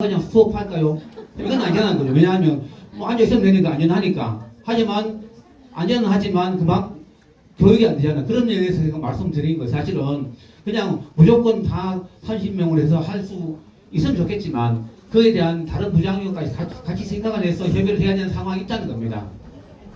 그냥 수업할까요? 이건 안전한 거죠. 왜냐하면 뭐 앉아있으면 되니까 안전하니까. 하지만 안전은 하지만 그만 교육이 안 되잖아. 그런 면에서 제가 말씀드린 거 사실은 그냥 무조건 다 30명을 해서 할 수 있으면 좋겠지만 그에 대한 다른 부작용까지 같이, 생각을 해서 협의를 해야 되는 상황이 있다는 겁니다.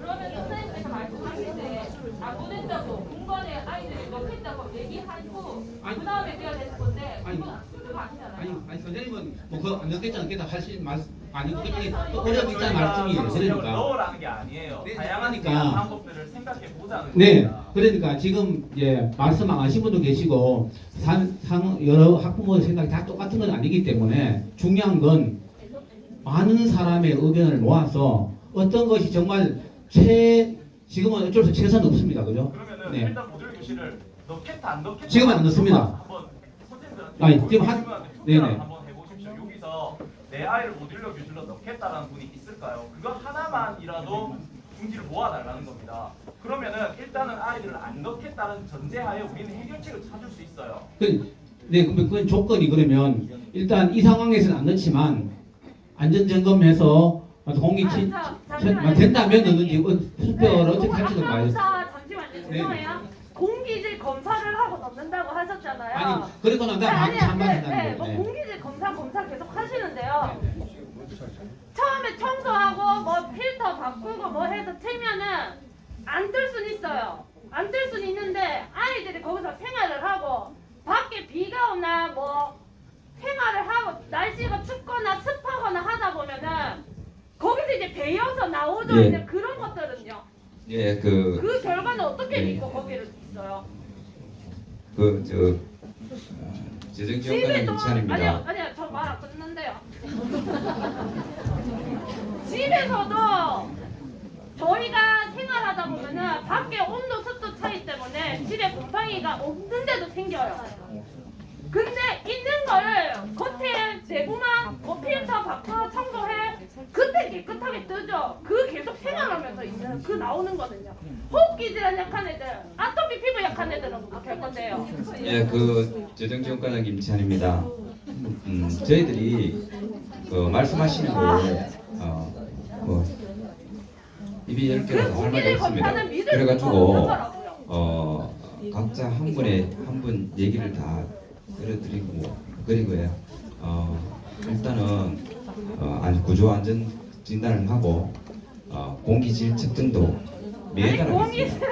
그러면 선생님께서 말씀하실 때안 보낸다고 공간에 아이들이 넣겠다고 얘기하고. 그 다음에 돼야 되는 건데 아니. 아니, 아니 선생님은 뭐그안 넣겠지 않겠다 하실 말 아니 그게 있다는 말씀이에요. 그러니까. 넣으라는 게 아니에요. 네, 다양한 그러니까. 방법들을 생각해 보자는 네, 겁니다. 그러니까 지금 이제 말씀 안 하신 분도 계시고 산, 상, 여러 학부모의 생각이 다 똑같은 건 아니기 때문에 중요한 건 많은 사람의 의견을 모아서 어떤 것이 정말 최 지금은 어쩔 수 없이 최선 없습니다, 그죠? 그러면은 네. 일단 모듈 교실을 넣겠다 안 넣겠다 지금은 안 넣습니다. 한번 아니, 지금 한- 네네. 투표를 한번 해보십시오. 여기서 내 아이를 모듈러 교실로 넣겠다라는 분이 있을까요? 그거 하나만이라도 중지를 모아달라는 겁니다. 그러면은 일단은 아이들을 안 넣겠다는 전제하에 우리는 해결책을 찾을 수 있어요. 그, 네, 그러면 그건 조건이 그러면 일단 이 상황에서는 안 넣지만 안전 점검해서 공기 치, 아, 자, 천- 잠시만요. 된다면 넣는지 어, 투표를 어떻게 할지도 봐야죠. 잠시만요. 네. 죄송해요. 검사를 하고 넣는다고 하셨잖아요. 아니 그리고 난 네, 다음 아니, 네, 네. 뭐 네. 공기질 검사 검사 계속 하시는데요. 처음에 청소하고 뭐 필터 바꾸고 뭐 해서 틀면은 안뜰 수는 있어요. 안뜰 수는 있는데 아이들이 거기서 생활을 하고 밖에 비가 오나 뭐 생활을 하고 날씨가 춥거나 습하거나 하다 보면은 거기서 이제 배어서 나오죠. 예. 이제 그런 것들은요. 예, 그, 그 결과는 어떻게 예. 믿고 거기를 있어요? 그, 저, 어, 재정지원관의 집에도 임찬입니다. 아니요 아니요 저 말안 끊는데요. 집에서도 저희가 생활하다 보면은 밖에 온도 습도 차이 때문에 집에 곰팡이가 없는데도 생겨요. 근데 있는 거를 겉에 내부만 뭐 필터 바꿔 청소해 그때 깨끗하게 뜨죠. 그 계속 생활하면서 있는 그 나오는 거든요. 호흡기 질환 약한 애들, 아토피 피부 약한 애들은 할 건데요? 예, 그, 재정지원관의 임찬입니다. 음, 저희들이, 그, 말씀하시는 거, 어, 뭐, 입이 열 개라서 할 말이 없습니다. 그래가지고. 어, 각자 한 분의, 한 분 얘기를 다 들어드리고, 그리고요, 어, 일단은, 어, 안- 구조 안전 진단을 하고, 어, 공기질 측정도 매달하겠습니다.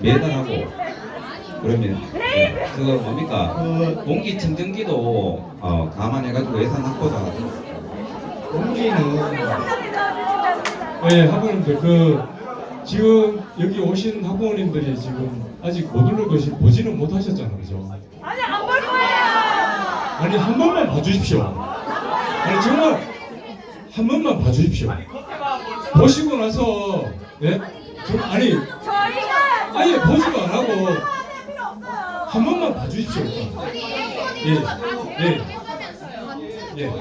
매달 하고, 그러면 그 뭡니까 공기 청정기도 어, 감안해가지고 예산 확보다 공기는 네, 학부모님들 그 지금 여기 오신 학부모님들이 지금 아직 모듈러 교실 보지는 못하셨잖아요, 그죠? 아니 안 볼 거예요. 아니 한 번만 봐주십시오. 아니 정말 한 번만 봐주십시오. 보시고 나서 네? 정 아니 저희가 아예 보지도 안 하고. 한 번만 봐주십시오. 일단. 예, 예, 예.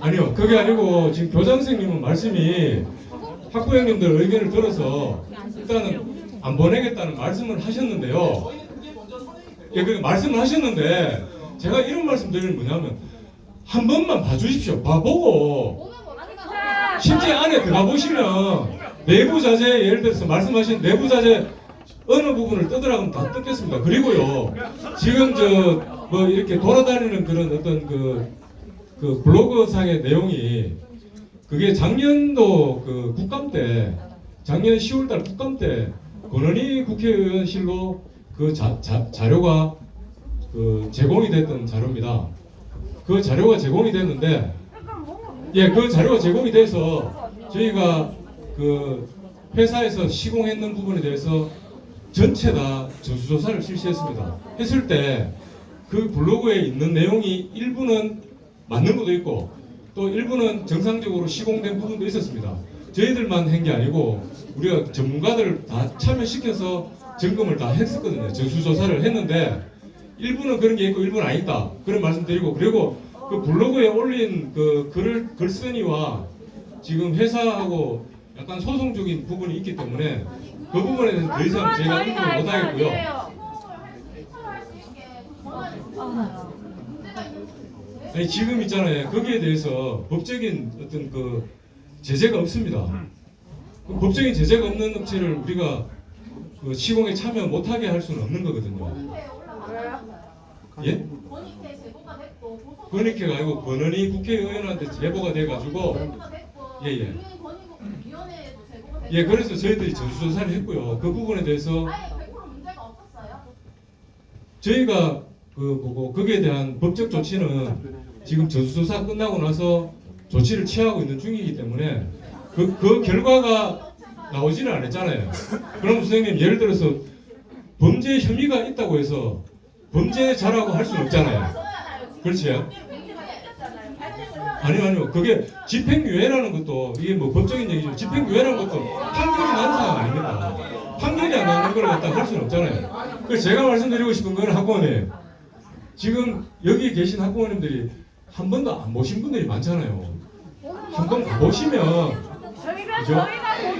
아니요, 그게 아니고 지금 교장 선생님은 말씀이 학부 형님들 의견을 들어서 일단은 안 보내겠다는 말씀을 하셨는데요. 예, 그 말씀을 하셨는데 제가 이런 말씀 드리는 뭐냐면 한 번만 봐주십시오. 봐보고 자, 실제 안에 들어가 보시면 내부 자재 예를 들어서 말씀하신 내부 자재 어느 부분을 뜨더라고는 다 뜯겠습니다. 그리고요 지금 저 뭐 이렇게 돌아다니는 그런 어떤 그, 그 블로그 상의 내용이 그게 작년도 그 국감 때 작년 10월달 국감 때 권은희 국회의원실로 그 자, 자, 자료가 그 제공이 됐던 자료입니다. 그 자료가 제공이 됐는데 예, 그 자료가 제공이 돼서 저희가 그 회사에서 시공했는 부분에 대해서 전체 다 전수조사를 실시했습니다. 했을 때 그 블로그에 있는 내용이 일부는 맞는 것도 있고 또 일부는 정상적으로 시공된 부분도 있었습니다. 저희들만 한 게 아니고 우리가 전문가들을 다 참여시켜서 점검을 다 했었거든요. 전수조사를 했는데 일부는 그런 게 있고 일부는 아니다. 그런 말씀드리고 그리고 그 블로그에 올린 그 글을 글쓴이와 지금 회사하고 약간 소송 적인 부분이 있기 때문에 그 부분에 대해서 더 이상 제가 저희가 언급을 못 하겠고요. 아니에요. 아니 지금 있잖아요. 거기에 대해서 법적인 어떤 그 제재가 없습니다. 그 법적인 제재가 없는 업체를 우리가 그 시공에 참여 못하게 할 수는 없는 거거든요. 예? 제보가 됐고 권익회가 아니고 권한이 국회의원한테 제보가 돼가지고 제보가 됐고 예, 예. 유엔권익위원회에도 제보가 됐고 예 그래서 저희들이 전수조사를 했고요. 그 부분에 대해서 아예 100% 문제가 없었어요. 저희가 그 뭐고 거기에 대한 법적 조치는 지금 전수조사 끝나고 나서 조치를 취하고 있는 중이기 때문에 그, 그 결과가 나오지는 않았잖아요. 그럼 선생님 예를 들어서 범죄 혐의가 있다고 해서 범죄자라고 할 수는 없잖아요. 그렇지요? 아니요 아니요 그게 집행유예라는 것도 이게 뭐 법적인 얘기죠. 집행유예라는 것도 판결이 난 사항 아닙니까? 판결이 안 나는 걸 갖다 할 수는 없잖아요. 그래서 제가 말씀드리고 싶은 건 학부모님 지금 여기 계신 학부모님들이 한 번도 안 보신 분들이 많잖아요. 한 번 가보시면 저희가 그죠?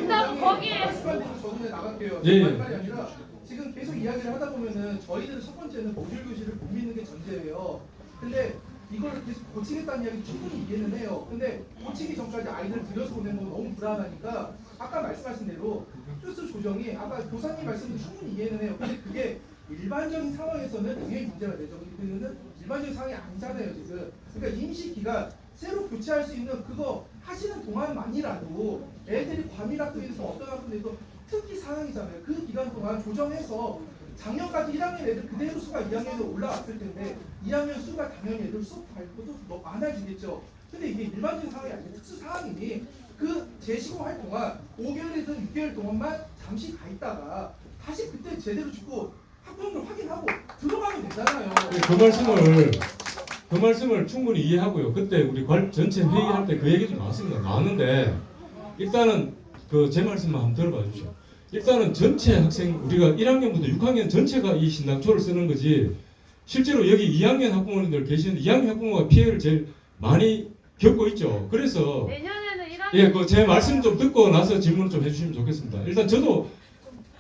본다고 거기에 저는 나갈게요. 예, 예. 예. 말이 아니라 지금 계속 이야기를 하다 보면은 저희들은 첫 번째는 모듈 교실을 못 믿는 게 전제예요. 근데 이걸 계속 고치겠다는 이야기 충분히 이해는 해요. 근데 고치기 전까지 아이들 들여서 보내는 건 너무 불안하니까 아까 말씀하신 대로 필수 조정이 아까 교사님 말씀도 충분히 이해는 해요. 근데 그게 일반적인 상황에서는 당연히 문제가 되죠. 근데 그거는 일반적인 상황이 아니잖아요 지금. 그러니까 임시 기간 새로 교체할 수 있는 그거 하시는 동안만이라도 애들이 과밀학교에 있어서 어떤 학교에도 특기 상황이잖아요. 그 기간 동안 조정해서 작년까지 1학년 애들 그대로 수가 2학년으로 올라왔을 텐데 2학년 수가 당연히 애들 수업 발표도 뭐 많아지겠죠. 근데 이게 일반적인 상황이 아니라 특수 상황이니 그 재시공할 동안 5개월이든 6개월 동안만 잠시 가 있다가 다시 그때 제대로 죽고 학부모들 확인하고 들어가면 되잖아요. 그 말씀을 그 말씀을 충분히 이해하고요. 그때 우리 관- 전체 회의할 때 그 얘기도 나왔습니다. 나왔는데 일단은 그 제 말씀만 한번 들어봐 주십시오. 일단은 전체 학생 우리가 1학년부터 6학년 전체가 이 신당초를 쓰는 거지 실제로 여기 2학년 학부모님들 계시는데 2학년 학부모가 피해를 제일 많이 겪고 있죠. 그래서 내년에는 1학년 예, 그 제 말씀 좀 듣고 나서 질문 좀 해주시면 좋겠습니다. 일단 저도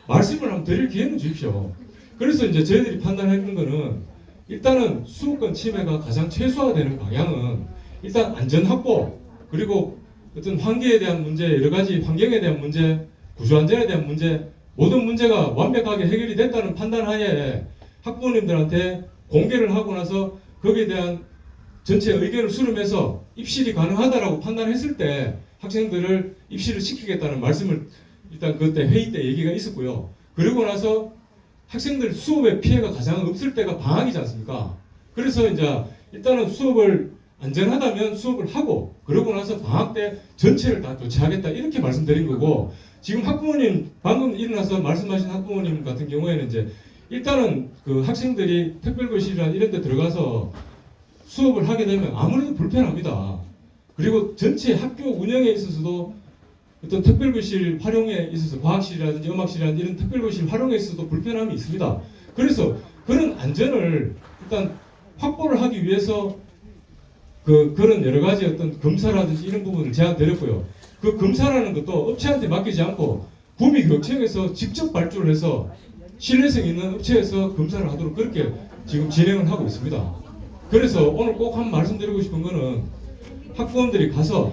말씀을 한번 드릴 기회는 주십시오. 그래서 이제 저희들이 판단하는 거는 일단은 수도권 침해가 가장 최소화되는 방향은 일단 안전 확보 그리고 어떤 환기에 대한 문제, 여러 가지 환경에 대한 문제, 구조 안전에 대한 문제 모든 문제가 완벽하게 해결이 됐다는 판단하에 학부모님들한테 공개를 하고 나서 거기에 대한 전체 의견을 수렴해서 입실이 가능하다라고 판단했을 때 학생들을 입실을 시키겠다는 말씀을 일단 그때 회의 때 얘기가 있었고요. 그리고 나서 학생들 수업에 피해가 가장 없을 때가 방학이지 않습니까? 그래서 이제 일단은 수업을 안전하다면 수업을 하고 그러고 나서 방학 때 전체를 다 교체하겠다 이렇게 말씀드린 거고 지금 학부모님 방금 일어나서 말씀하신 학부모님 같은 경우에는 이제 일단은 그 학생들이 특별교실이나 이런 데 들어가서 수업을 하게 되면 아무래도 불편합니다. 그리고 전체 학교 운영에 있어서도 어떤 특별교실 활용에 있어서 과학실이라든지 음악실이라든지 이런 특별교실 활용에 있어서도 불편함이 있습니다. 그래서 그런 안전을 일단 확보를 하기 위해서 그 그런 여러 가지 어떤 검사라든지 이런 부분을 제안드렸고요. 그 검사라는 것도 업체한테 맡기지 않고 구미교육청에서 직접 발주를 해서 신뢰성 있는 업체에서 검사를 하도록 그렇게 지금 진행을 하고 있습니다. 그래서 오늘 꼭 한 말씀드리고 싶은 거는 학부모들이 가서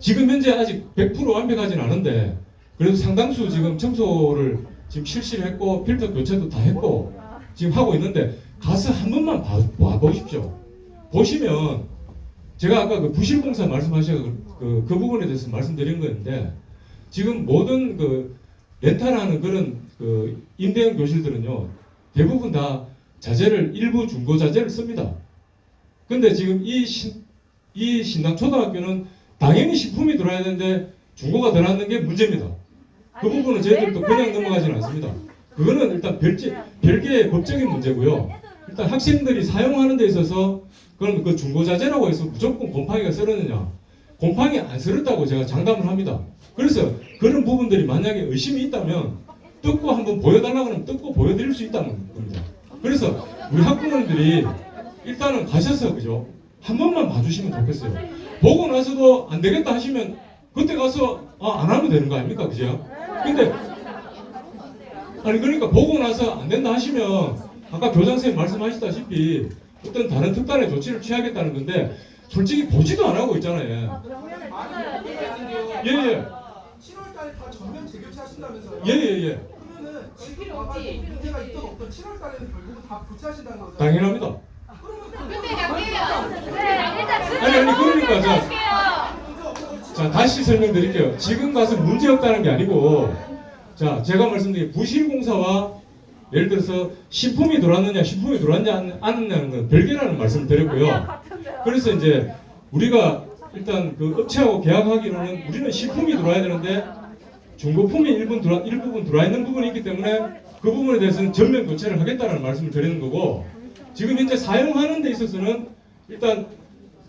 지금 현재 아직 100% 완벽하진 않은데 그래도 상당수 지금 청소를 지금 실시를 했고 필터 교체도 다 했고 지금 하고 있는데 가서 한 번만 봐, 와 보십시오. 보시면 제가 아까 그 부실공사 말씀하셔서 그, 그 부분에 대해서 말씀드린 거였는데 지금 모든 그 렌탈하는 그런 그 임대형 교실들은요 대부분 다 자재를 일부 중고 자재를 씁니다. 근데 지금 이, 신, 이 신당 초등학교는 당연히 식품이 들어야 되는데 중고가 들어왔는 게 문제입니다. 그 아니, 부분은 저희들도 그냥 넘어가지는 않습니다. 그거는 일단 별제, 별개의 법적인 문제고요. 일단 학생들이 사용하는 데 있어서 그럼 그 중고자재라고 해서 무조건 곰팡이가 썰었느냐? 곰팡이 안 썰었다고 제가 장담을 합니다. 그래서 그런 부분들이 만약에 의심이 있다면 뜯고 한번 보여달라고 하면 뜯고 보여드릴 수 있다는 겁니다. 그래서 우리 학부모님들이 일단은 가셔서 그죠? 한 번만 봐주시면 좋겠어요. 보고 나서도 안 되겠다 하시면 그때 가서 아, 안 하면 되는 거 아닙니까? 그죠? 근데 아니 그러니까 보고 나서 안 된다 하시면 아까 교장 선생님 말씀하셨다시피 어떤 다른 특단의 조치를 취하겠다는 건데 솔직히 보지도 안 하고 있잖아요. 아. 예, 예. 7월 달에 다 전면 재교체 하신다면서요? 예, 예, 예. 그러면은 지금 와가지고 문제가 있던 없던 7월 달에는 결국은 다 교체하신다는 거죠? 당연합니다. 근데 양해가 네, 일단 아니, 아니, 그러니까 자, 자, 다시 설명드릴게요. 지금 가서 문제 없다는 게 아니고, 자, 제가 말씀드린 부실공사와 예를 들어서 신품이 들어왔느냐, 신품이 들어왔냐, 안- 않느냐는 건 별개라는 말씀을 드렸고요. 같은데요. 그래서 이제 우리가 일단 그 업체하고 계약하기로는 우리는 신품이 들어와야 되는데 중고품이 일부 들어 일부분 들어와 있는 부분이 있기 때문에 그 부분에 대해서는 전면 교체를 하겠다는 말씀을 드리는 거고 지금 현재 사용하는 데 있어서는 일단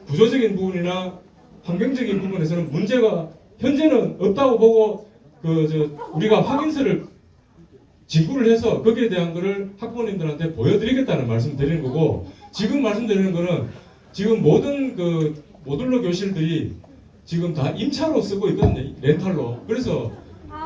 구조적인 부분이나 환경적인 부분에서는 문제가 현재는 없다고 보고 그저 우리가 확인서를 지구를 해서 거기에 대한 거를 학부모님들한테 보여드리겠다는 말씀 드리는 거고 지금 말씀드리는 거는 지금 모든 그 모듈러 교실들이 지금 다 임차로 쓰고 있거든요 렌탈로. 그래서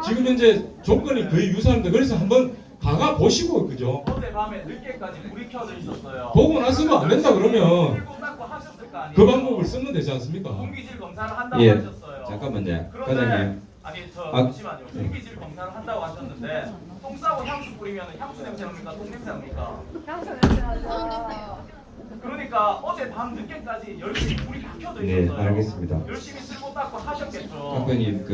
지금 현재 조건이 거의 유사합니다. 그래서 한번 가가 보시고 그죠 어젯밤에 늦게까지 불이 켜져 있었어요. 보고 나서도 안 된다 그러면 불 꽂고 하셨을 거 아니에요. 그 방법을 쓰면 되지 않습니까 공기질 검사를 한다고 예, 하셨어요. 잠깐만요. 그런데 과장님. 아니 저 아, 잠시만요. 공기질 검사를 한다고 하셨는데 똥 싸고 향수 뿌리면 향수 냄새 납니까? 똥 냄새 납니까? 향수 냄새 나죠. 그러니까 어제 밤 늦게까지 열심히 불이 다 켜져 네, 있었어요. 알겠습니다. 열심히 쓸고 닦고 하셨겠죠. 그